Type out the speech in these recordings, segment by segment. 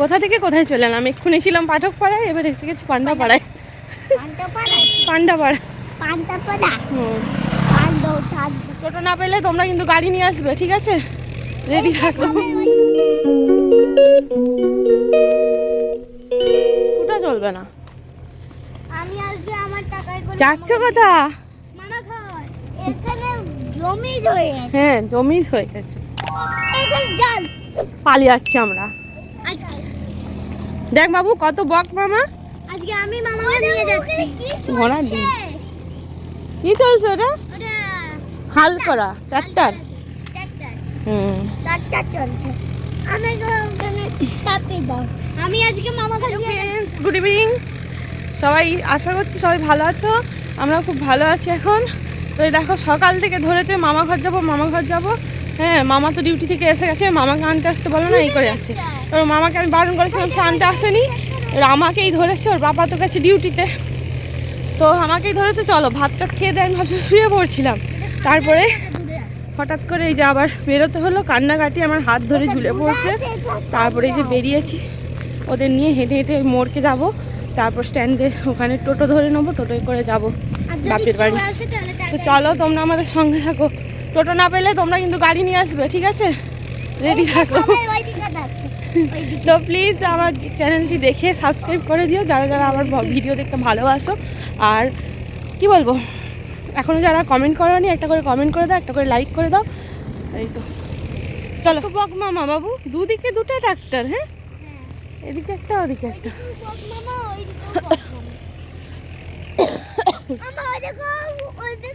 কোথা থেকে কোথায় চলে এলাম? এক্ষুনি ছিলাম পাঠক পাড়ায় এবার এসে গেছি পান্ডা পাড়ায় পাড়া পান্ডা পাড়া টোটো না পেলে তোমরা কিন্তু গাড়ি নিয়ে আসবে ঠিক আছে? রেডি থাকো। ফুটা চলবে না। আমি আজকে আমার টাকায় করে যাচ্ছ কথা? মামা ঘর। এখানে জমি আছে হ্যাঁ জমি হয়ে গেছে। এখানে পালিয়ে যাচ্ছি আমরা। আজকে দেখ বাবু কত বক মামা। আজকে আমি মামাকে নিয়ে যাচ্ছি। ঘোড়া ডিম। কি চলছে ওটা? হাল করা ট্রাক্টর? হুম। ট্রাক্টর চলছে। আমি ওখানে চাপিয়ে দাও। আমি আজকে মামাকে নিয়ে যাচ্ছি। গুড ইভিনিং সবাই আশা করছি সবাই ভালো আছো। আমরা খুব ভালো আছি এখন। তো দেখো সকাল থেকে ধরেছে মামা ঘর যাব মামা ঘর যাব। হ্যাঁ মামা তো ডিউটি থেকে এসে গেছে মামাকে আনতে আসতে বলো না এই করে যাচ্ছে এবার মামাকে আমি বারণ করেছিলাম সে আনতে আসেনি। এবার আমাকেই ধরেছে ওর বাবা তো গেছে ডিউটিতে তো আমাকেই ধরেছে চলো ভাতটা খেয়ে দেয় আমি ভাবছি শুয়ে পড়ছিলাম। তারপরে হঠাৎ করে এই যে আবার বেরোতে হলো কান্নাকাটি আমার হাত ধরে ঝুলে পড়ছে। তারপরে এই যে বেরিয়েছি ওদের নিয়ে হেঁটে হেঁটে মোড়কে যাব। তারপর স্ট্যান্ডে ওখানে টোটো ধরে নেব টোটোয় করে যাব বাপের বাড়ি। তো চলো তোমরা আমাদের সঙ্গে থাকো। টোটো না পেলে তোমরা কিন্তু গাড়ি নিয়ে আসবে ঠিক আছে? রেডি থাকো। তো প্লিজ আমার চ্যানেলটি দেখে সাবস্ক্রাইব করে দিও যারা যারা আমার ভিডিও দেখতে ভালোবাসো। আর কি বলব? এখনও যারা কমেন্ট করোনি একটা করে কমেন্ট করে দাও একটা করে লাইক করে দাও। এই তো। চলো। বক মামা বাবু দুদিকে দুটো ট্রাক্টর হ্যাঁ? এদিকে একটা ওদিকে একটা।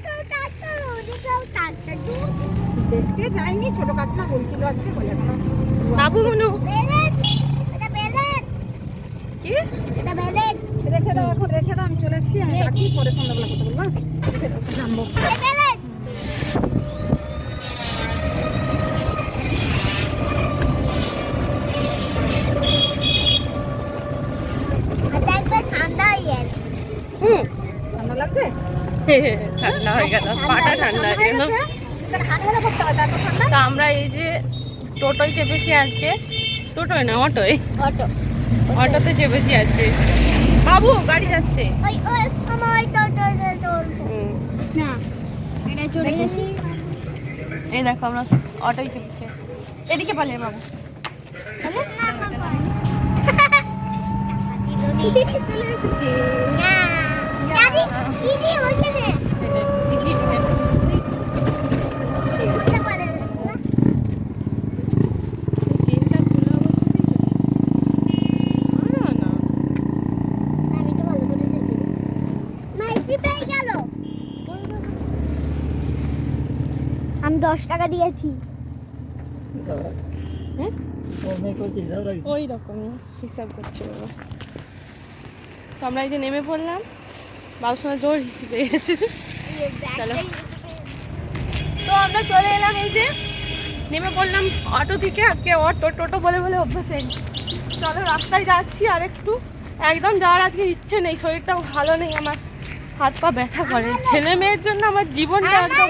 দেখতে যাইনি ছোট কাকিমা বলছিল আজকে বলে বাবু মনু। রেখে দাও এখন রেখে দাও আমি চলে এসেছি আমি রাখি পরে সন্ধ্যাবেলা কথা বলব হ্যাঁ? রেখে দাও নামবো ঠান্ডা হয়ে গেল হুম ঠান্ডা লাগছে ঠান্ডা হয়ে গেল পাটা ঠান্ডা হয়ে গেল। তা আমরা এই যে টোটোয় চেপেছি আজকে টোটোয় না অটোয়? অটো। অটোতে চেপেছি আজকে। বাবু গাড়ি যাচ্ছে। এই দেখো আমরা অটোয় চেপেছি এদিকে পালিয়ে বাবু। চলে এসেছি। আমি দশ টাকা দিয়েছি। ওই রকমই হিসাব করছে বাবা। তো আমরা এই যে নেমে পড়লাম। বাবুর সঙ্গে জোর হিসি পেয়ে গেছে চলো। তো আমরা চলে এলাম এই যে নেমে পড়লাম অটো থেকে আজকে অটো টোটো বলে বলে অভ্যাস চলো রাস্তায় যাচ্ছি আর একটু একদম যাওয়ার আজকে ইচ্ছে নেই শরীরটাও ভালো নেই আমার। হাত পা ব্যথা করে। ছেলে মেয়ের জন্য আমার জীবনটা একদম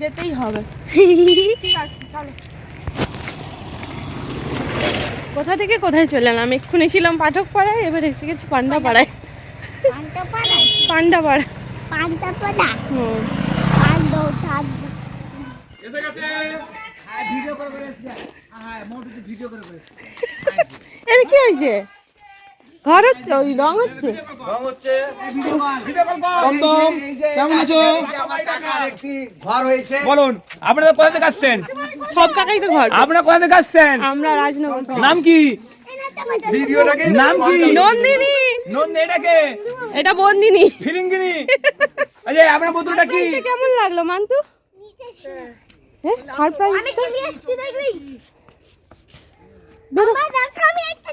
যেতেই হবে। ঠিক আছে চলো। কোথা থেকে কোথায় চলে এলাম? এক্ষুনি ছিলাম পাঠক পাড়ায় এবার এসে গেছি পান্ডা পাড়ায় পান্ডা পাড়া পান্ডা পাড়া হুম পান্ডো থাক ভিডিও করে করে ভিডিও করে করে এর কি হয়েছে? ঘর হচ্ছে ওই রং হচ্ছে? কেমন আছো? আমার টাকার একটি ঘর হয়েছে বলুন আপনারা কোথা থেকে আসছেন? সব কাকাই তো ঘর। আপনারা কোথা থেকে আসছেন? আমরা রাজনগর। নাম কি? নাম কি? নন্দিনী। নন্দ এটাকে এটা বন্দিনী। ফিরিঙ্গিনি। আচ্ছা আপনার বোতলটা কি? কেমন লাগল মান্তু? হ্যাঁ সারপ্রাইজ আমি তো চলে এসেছি দেখবি বেরো। আমি একটা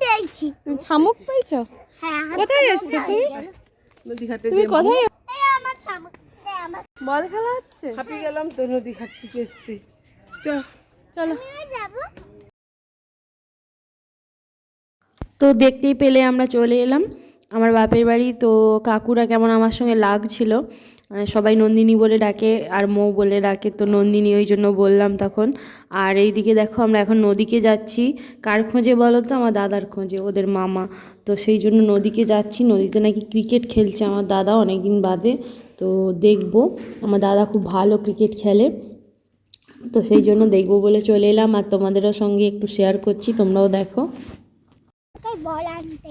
পেয়েছি শামুক পেয়েছ হ্যাঁ কোথায় এসছো পেয়েছি। তুমি কোথায় এই আমার বল খেলা হচ্ছে? হাঁপিয়ে গেলাম তো নদী ঘাট থেকে এসছি। চ। চলো। যাব। তো দেখতেই পেলে আমরা চলে এলাম। আমার বাপের বাড়ি, তো কাকুরা কেমন আমার সঙ্গে লাগছিল। মানে সবাই নন্দিনী বলে ডাকে আর মৌ বলে ডাকে, তো নন্দিনী ওই জন্য বললাম তখন। আর এইদিকে দেখো আমরা এখন নদীকে যাচ্ছি। কার খোঁজে বলো তো? আমার দাদার খোঁজে, ওদের মামা। তো সেই জন্য নদীকে যাচ্ছি। নদীতে নাকি ক্রিকেট খেলছে আমার দাদা অনেক দিন বাদে। তো দেখব। আমার দাদা খুব ভালো ক্রিকেট খেলে। তো সেই জন্য দেখব বলে চলে এলাম। আর তোমাদেরও সঙ্গে একটু শেয়ার করছি, তোমরাও দেখো। বল আনতে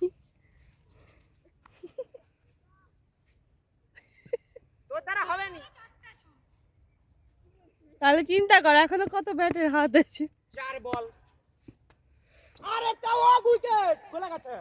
তাহলে চিন্তা কর এখনও কত ব্যাটের হাত আছে। চার বল। আর একটা ও উইকেট গেছে।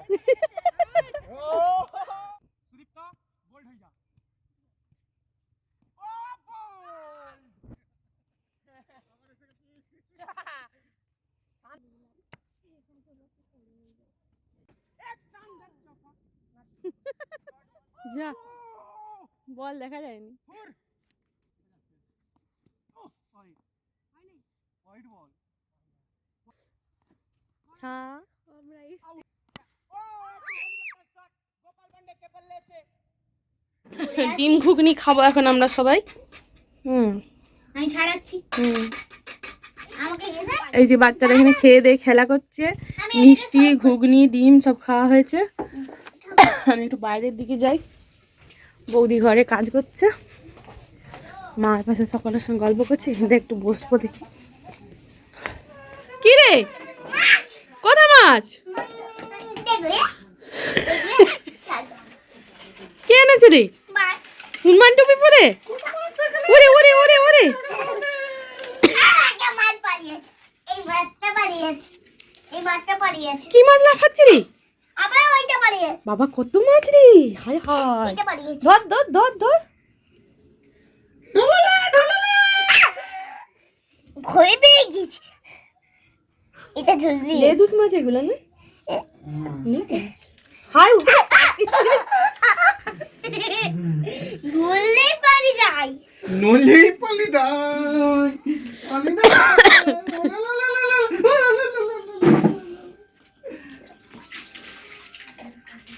যা। বল দেখা যায়নি। হোয়াইট বল হ্যাঁ গোপাল পান্ডে কে বললে ডিম ঘুগনি খাব এখন আমরা সবাই। হুম। আমি ছাড়াচ্ছি। হুম। এই যে বাচ্চারা এখানে খেয়ে দিয়ে খেলা করছে। মিষ্টি ঘুগনি ডিম সব খাওয়া হয়েছে। আমি একটু বাইরের দিকে যাই। বৌদি ঘরে কাজ করছে। মার পাশে সকালের সঙ্গে গল্প করছে। এখানে একটু বসবো দেখি। কি রে? কোথা মাছ? কে এনেছে রে? হনুমান টুপি পরে? ওরে ওরে ওরে ওরে কি মাছ লাফাচ্ছে রে? বাবা কত মাছ রে? হায় হায়। ধর ধর ধর ধর। ভয় পেয়ে গেছি। এটা জলদি লেদুস মাছ এগুলো না? নিচে হাই ভুললেই পারি যাই নলি পালি ডাই পালি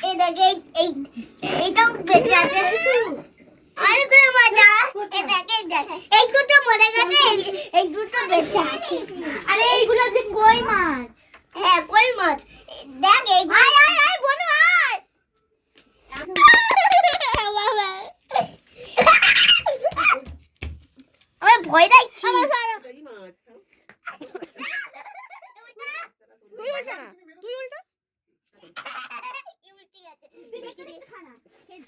এই দেখে এই এইটাও বেঁচে আছে আরে তোর মজা এই দুটো মরে গেছে এই- এই দুটো বেঁচে আছে। আরে এইগুলো যে কই মাছ? হ্যাঁ কই মাছ? দেখ এই আয় আয় আয় বনু আয়! আমার ভয় লাগছে তুই উল্টা না তুই উল্টা উল্টে গেছে। তুই দেখি দেখি খানা। খেল।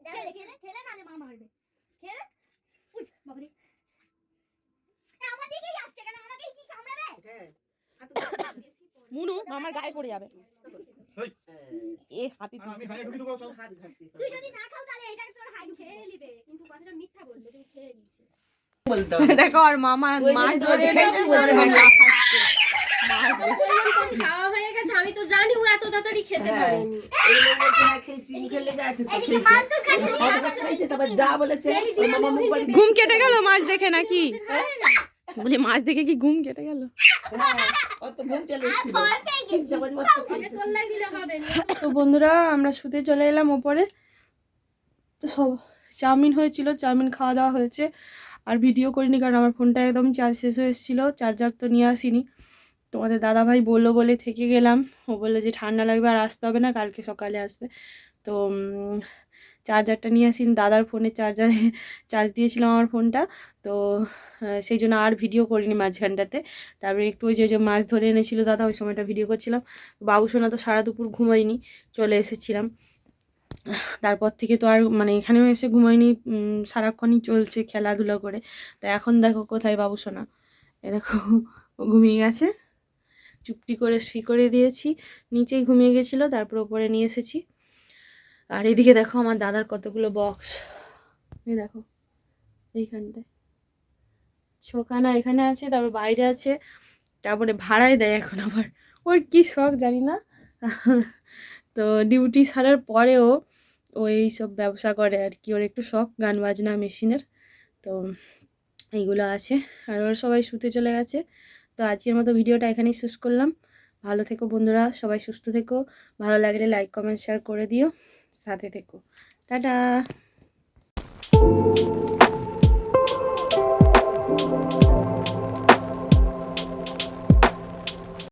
খেলে, খেলে, খেলে নাহলে মা মারবে। খেলে। উই, বাবারে। এ, আমার দিকেই আসছে কেন? আমাকেই কি কামড়াবে? মুনু আমার গায়ে পড়ে যাবে। এ হাতি। তুই যদি না খাও তাহলে এটা তোর হাই খেয়ে নিবে। কিন্তু কথাটা মিথ্যা বলবে, তুমি খেয়ে নিয়েছে। দেখো আর মামা মাছ ধরে এনেছে খাওয়া হয়ে গেছে আমি তো জানি ও এত তাড়াতাড়ি খেতে পারেনি নিয়ে আসো। ঘুম কেটে গেল মাছ দেখে নাকি? বলি মাছ দেখে কি ঘুম কেটে গেল? না। তো বন্ধুরা আমরা শুতে চলে এলাম ওপরে। তো সব চাউমিন হয়েছিল চাউমিন খাওয়া দাওয়া হয়েছে। আর ভিডিও করিনি কারণ আমার ফোনটা একদম চার্জ শেষ হয়ে এসেছিল। চার্জার তো নিয়ে আসিনি। তোমাদের দাদাভাই বলল বলে থেকে গেলাম। ও বলল যে ঠান্ডা লাগবে আর আসতে হবে না কালকে সকালে আসবে। তো চার্জারটা নিয়ে আসিনি দাদার ফোনে চার্জারে চার্জ দিয়েছিলাম আমার ফোনটা। তো সেই জন্য আর ভিডিও করিনি মাঝখানটাতে। তারপরে একটু ওই যে মাছ ধরে এনেছিল দাদা ওই সময়টা ভিডিও করছিলাম। বাবু সোনা তো সারা দুপুর ঘুমায়নি চলে এসেছিলাম। তারপর থেকে তো আর মানে এখানেও এসে ঘুমায়নি উম, সারাক্ষণই চলছে খেলাধুলা করে। তো এখন দেখো কোথায় বাবু সোনা এ দেখো ঘুমিয়ে গেছে। চুপটি করে শুই করে দিয়েছি। নিচেই ঘুমিয়ে গেছিল তারপর ওপরে নিয়ে এসেছি। আর এদিকে দেখো আমার দাদার কতগুলো বক্স এই দেখো, এইখানটায়। ছখানা এখানে আছে, তারপর বাইরে আছে, তারপরে ভাড়ায় দেয় এখন আবার। ওর কী শখ জানি না। তো ডিউটি ছাড়ার পরেও ও সব ব্যবসা করে আর কি। ওর একটু শখ গান বাজনা মেশিনের। তো এইগুলো আছে। আর ওরা সবাই শুতে চলে গেছে। তো আজকের মতো ভিডিওটা এখানেই শেষ করলাম। ভালো থেকো বন্ধুরা, সবাই সুস্থ থেকো। ভালো লাগলে লাইক কমেন্ট শেয়ার করে দিও। সাথে থেকো। টাটা!